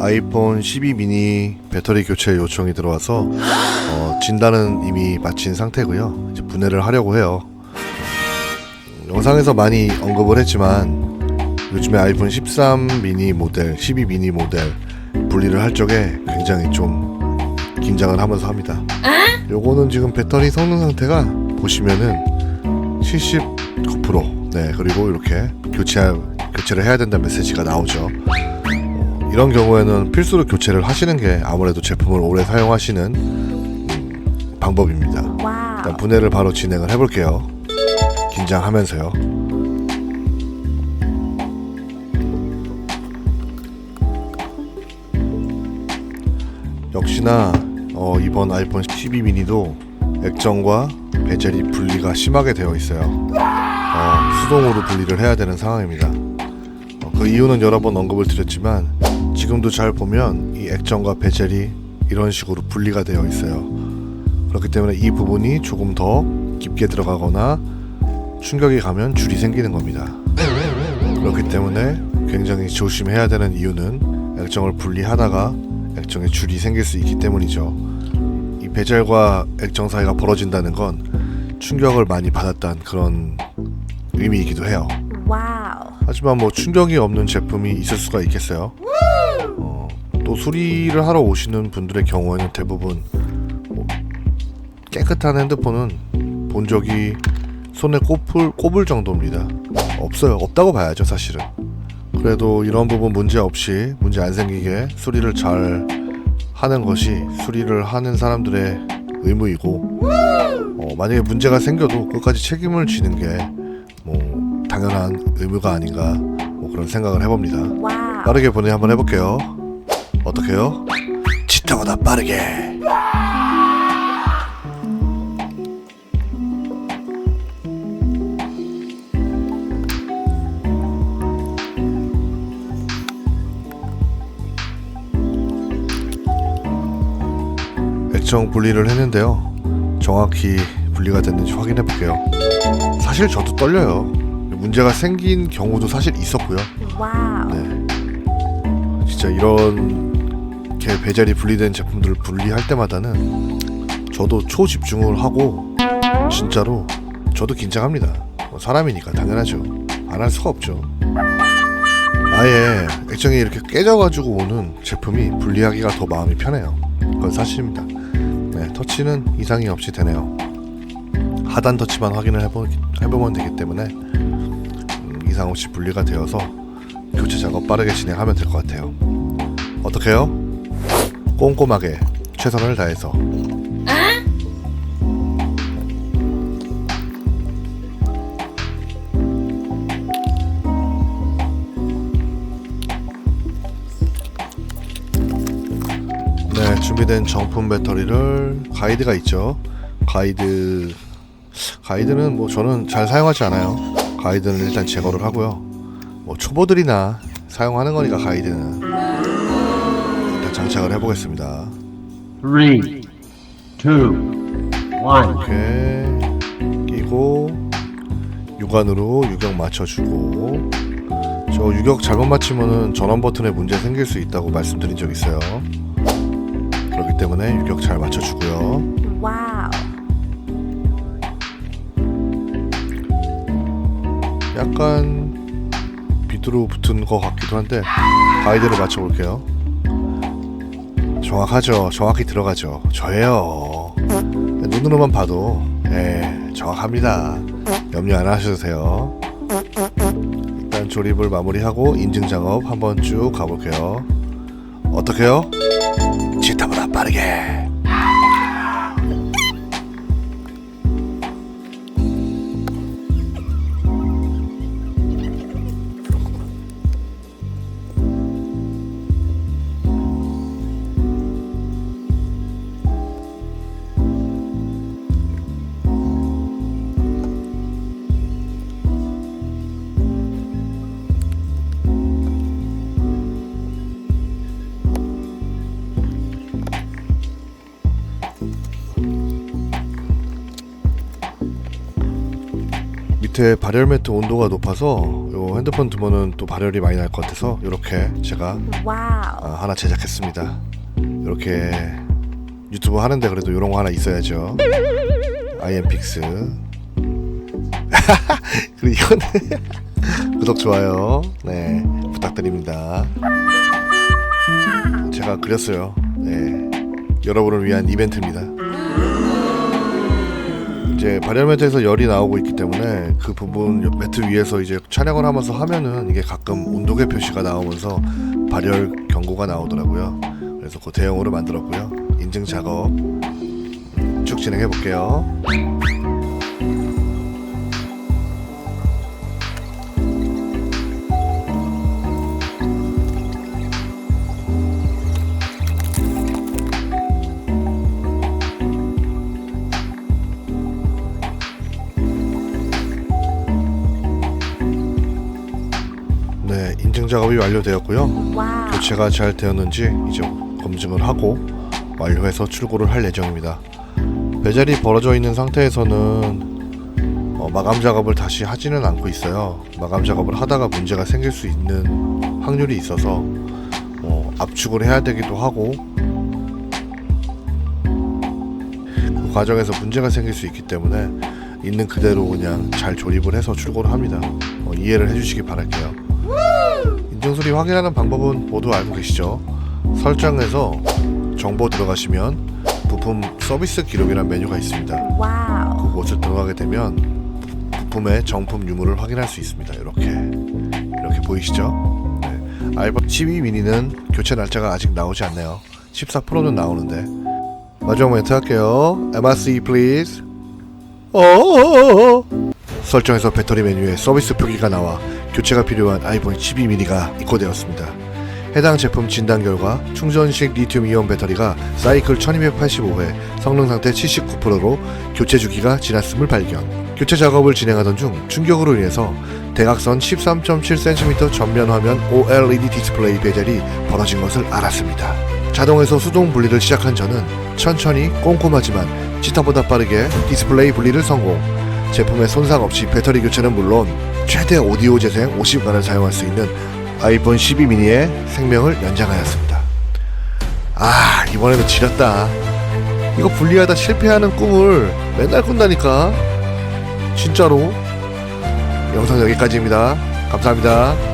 아이폰 12 미니 배터리 교체 요청이 들어와서 어, 진단은 이미 마친 상태고요. 이제 분해를 하려고 해요. 음, 영상에서 많이 언급을 했지만 요즘에 아이폰 13 미니 모델, 12 미니 모델 분리를 할 적에 굉장히 좀 긴장을 하면서 합니다. 요거는 지금 배터리 성능 상태가 보시면은 79%네 그리고 이렇게 교체 교체를 해야 된다는 메시지가 나오죠. 어, 이런 경우에는 필수로 교체를 하시는 게 아무래도 제품을 오래 사용하시는 음, 방법입니다. 일단 분해를 바로 진행을 해볼게요. 긴장하면서요. 역시나 어, 이번 아이폰 12 미니도 액정과 베젤이 분리가 심하게 되어 있어요. 어, 수동으로 분리를 해야 되는 상황입니다. 어, 그 이유는 여러 번 언급을 드렸지만 지금도 잘 보면 이 액정과 베젤이 이런 식으로 분리가 되어 있어요. 그렇기 때문에 이 부분이 조금 더 깊게 들어가거나 충격이 가면 줄이 생기는 겁니다. 그렇기 때문에 굉장히 조심해야 되는 이유는 액정을 분리하다가 액정에 줄이 생길 수 있기 때문이죠. 이 베젤과 액정 사이가 벌어진다는 건 충격을 많이 받았다는 그런 의미이기도 해요. 와우. 하지만 뭐 충격이 없는 제품이 있을 수가 있겠어요. 어, 또 수리를 하러 오시는 분들의 경우에는 대부분 뭐 깨끗한 핸드폰은 본 적이 손에 꼽을, 꼽을 정도입니다. 없어요. 없다고 봐야죠, 사실은. 그래도 이런 부분 문제 없이 문제 안 생기게 수리를 잘 하는 것이 수리를 하는 사람들의 의무이고 어, 만약에 문제가 생겨도 끝까지 책임을 지는 게 뭐 당연한 의무가 아닌가 뭐 그런 생각을 해봅니다. 빠르게 분해 한번 해볼게요. 어떻게요? 치타보다 빠르게. 액정 분리를 했는데요. 정확히 분리가 됐는지 확인해 볼게요. 사실 저도 떨려요. 문제가 생긴 경우도 사실 있었고요. 와우. 네. 진짜 이 렇게 배젤이 분리된 제품들을 분리할 때마다는 저도 초집중을 하고 진짜로 저도 긴장합니다. 뭐 사람이니까 당연하죠. 안 할 수가 없죠. 아예 액정이 이렇게 깨져가지고 오는 제품이 분리하기가 더 마음이 편해요. 그건 사실입니다. 네, 터치는 이상이 없이 되네요. 하단 터치만 확인을 해보, 해보면 되기 때문에 음, 이상 없이 분리가 되어서 교체 작업 빠르게 진행하면 될 것 같아요. 어떻게요? 꼼꼼하게 최선을 다해서. 네, 준비된 정품 배터리를 가이드가 있죠. 가이드 가이드는 뭐 저는 잘 사용하지 않아요. 가이드는 일단 제거를 하고요. 뭐 초보들이나 사용하는 거니까 가이드는 장착을 해보겠습니다. Three, two, one. 이렇게 끼고 육안으로 유격 맞춰주고 저 유격 잘못 맞추면은 전원 버튼에 문제 생길 수 있다고 말씀드린 적 있어요. 그렇기 때문에 유격 잘 맞춰주고요. 와우. 약간 비드로 붙은 것 같기도 한데 가이드를 맞춰볼게요. 정확하죠. 정확히 들어가죠. 저예요. 눈으로만 봐도 예, 정확합니다. 염려 안 하셔도 돼요. 일단 조립을 마무리하고 인증 작업 한번 쭉 가볼게요. 어떻게요? 지타보다 빠르게. 밑에 발열 매트 온도가 높아서 요 핸드폰 두면은 또 발열이 많이 날 것 같아서 이렇게 제가 와우. 아, 하나 제작했습니다. 이렇게 유튜브 하는데 그래도 이런 거 하나 있어야죠. 아이엠픽스. 그리고 이거는 구독 좋아요. 네 부탁드립니다. 제가 그렸어요. 네 여러분을 위한 이벤트입니다. 이제 발열 매트에서 열이 나오고 있기 때문에 그 부분 매트 위에서 이제 촬영을 하면서 하면은 이게 가끔 온도계 표시가 나오면서 발열 경고가 나오더라고요. 그래서 그 대용으로 만들었고요. 인증 작업 음, 쭉 진행해 볼게요. 작업이 완료되었고요. 와우. 교체가 잘 되었는지 이제 검증을 하고 완료해서 출고를 할 예정입니다. 배젤이 벌어져 있는 상태에서는 어, 마감 작업을 다시 하지는 않고 있어요. 마감 작업을 하다가 문제가 생길 수 있는 확률이 있어서 어, 압축을 해야 되기도 하고 그 과정에서 문제가 생길 수 있기 때문에 있는 그대로 그냥 잘 조립을 해서 출고를 합니다. 어, 이해를 해주시기 바랄게요. 수리 확인하는 방법은 모두 알고 계시죠? 설정에서 정보 들어가시면 부품 서비스 기록이라는 메뉴가 있습니다. 와우. 그곳을 들어가게 되면 부품의 정품 유무를 확인할 수 있습니다. 이렇게 이렇게 보이시죠? 네. 아이폰 12 미니는 교체 날짜가 아직 나오지 않네요. 14 프로는 나오는데 마지막 멘트 할게요. MRC please. 어. 설정에서 배터리 메뉴에 서비스 표기가 나와 교체가 필요한 아이폰 12 미니가 입고되었습니다. 해당 제품 진단 결과 충전식 리튬 이온 배터리가 사이클 1285회 성능 상태 79%로 교체 주기가 지났음을 발견. 교체 작업을 진행하던 중 충격으로 인해서 대각선 13.7cm 전면 화면 OLED 디스플레이 베젤이 벌어진 것을 알았습니다. 자동에서 수동 분리를 시작한 저는 천천히 꼼꼼하지만 치타보다 빠르게 디스플레이 분리를 성공. 제품에 손상 없이 배터리 교체는 물론 최대 오디오 재생 50만을 사용할 수 있는 아이폰 12 미니의 생명을 연장하였습니다. 아 이번에는 지렸다. 이거 분리하다 실패하는 꿈을 맨날 꾼다니까. 진짜로. 영상 여기까지입니다. 감사합니다.